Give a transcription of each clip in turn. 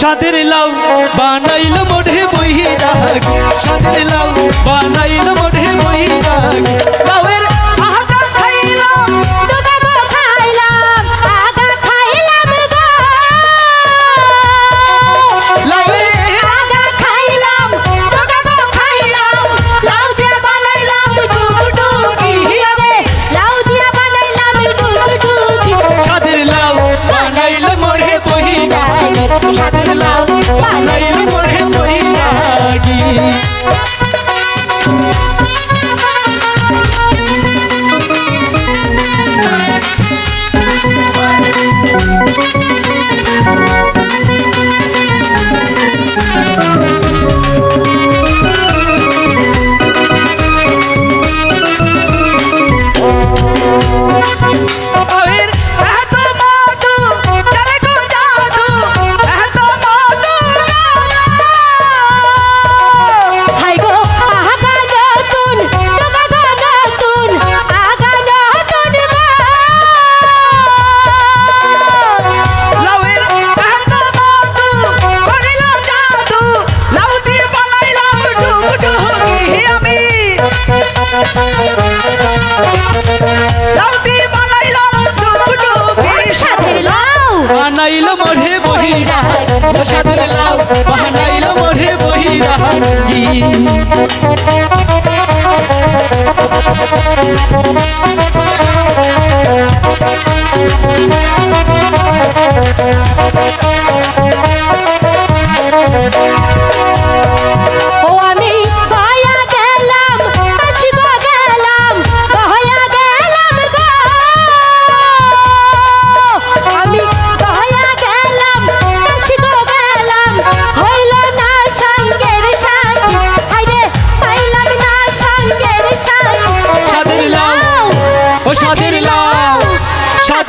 সাদের লাউ বানাইল মনে বহিরা সাদের লাউ বানাইল বানাইল মরে বহিরা। সাধন লাউ। বানাইল মরে বহিরা। Thank you.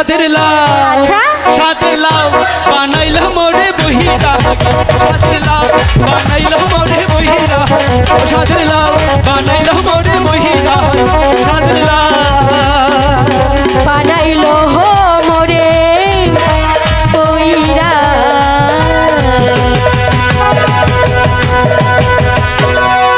সাদের লাভ আচ্ছা। সাদের লাভ বানাইলাম রে বহি তাহাকে